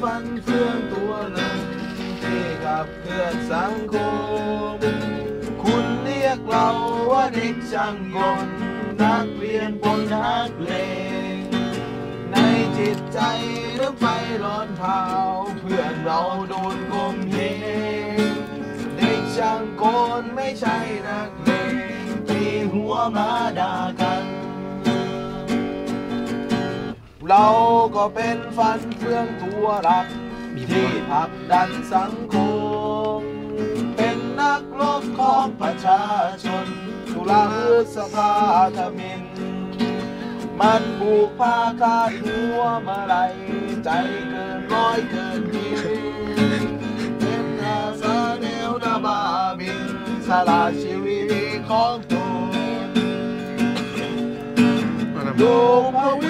เฟื่องตัวนึ่งที่กับเพื่อนสังคม คุณเรียกเราว่าเด็กช่างกลนักเรียนบนนักเลงในจิตใจเรื่องไฟร้อนเผาเพื่อนเราโดนกลมเหงเด็กช่างกลไม่ใช่นักเลงตีหัวมาด่า เราก็เป็นฟันเฟืองตัวรัก ที่ผลักดันสังคม เป็นนักรบของประชาชนตุลาพฤษภาธมิน มันผูกผ้าคาดหัวมาไหลใจเกินร้อยเกินพิวเป็นอาสาแนวดาบาบินสละชีวิตของตัวดูพวิษณุฟันเฟื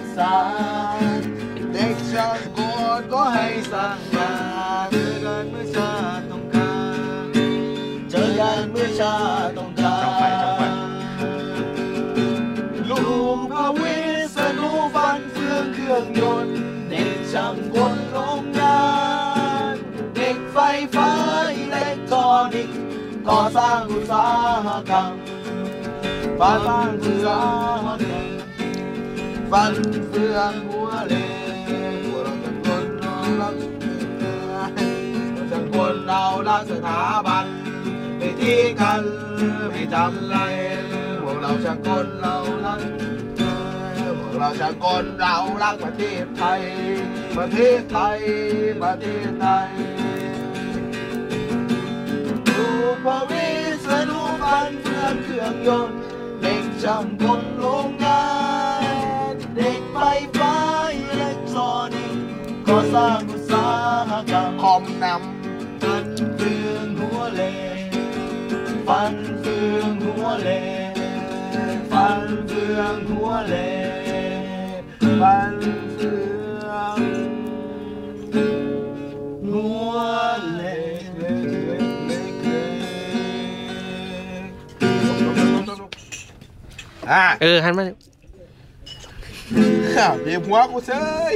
กษา เด็กช่างโกนก็ให้สร้างงานเจอกันเมื่อชาติต้องการเจอกันเมื่อชาติต้องการจ้องไฟจ้องไฟลุงพวิษณุฟันเฟืองเครื่องยนต์ เด็กช่างกลโรงงาน เด็กไฟฟ้าอิเล็กทรอนิกส์ก่อสร้างอุตสาหกรรมฟันเฟันเฟืองหัวเลนพวเราจะคนเรารักเราจะคนเรารักสถาบันไม่ทิ้งกันไม่จำไรพวกเราจะคนเรารักพวกเราจะคนเรารักประเทศไทย ประเทศไทย ประเทศไทยดูพวิษณุฟันเฟืองเครื่องยนต์เด็กช่างกลโร กส์ก่อสร้างอุตสาหกรรมคอมนำฟันเฟืองหัวเลนฟันเฟืองหัวเลนฟันเฟืองหัวเลนฟันเฟืองหัวเลนเล็กเล็กเล็กเล็กอ่ะ เออหันมา เบียหัวกูเซย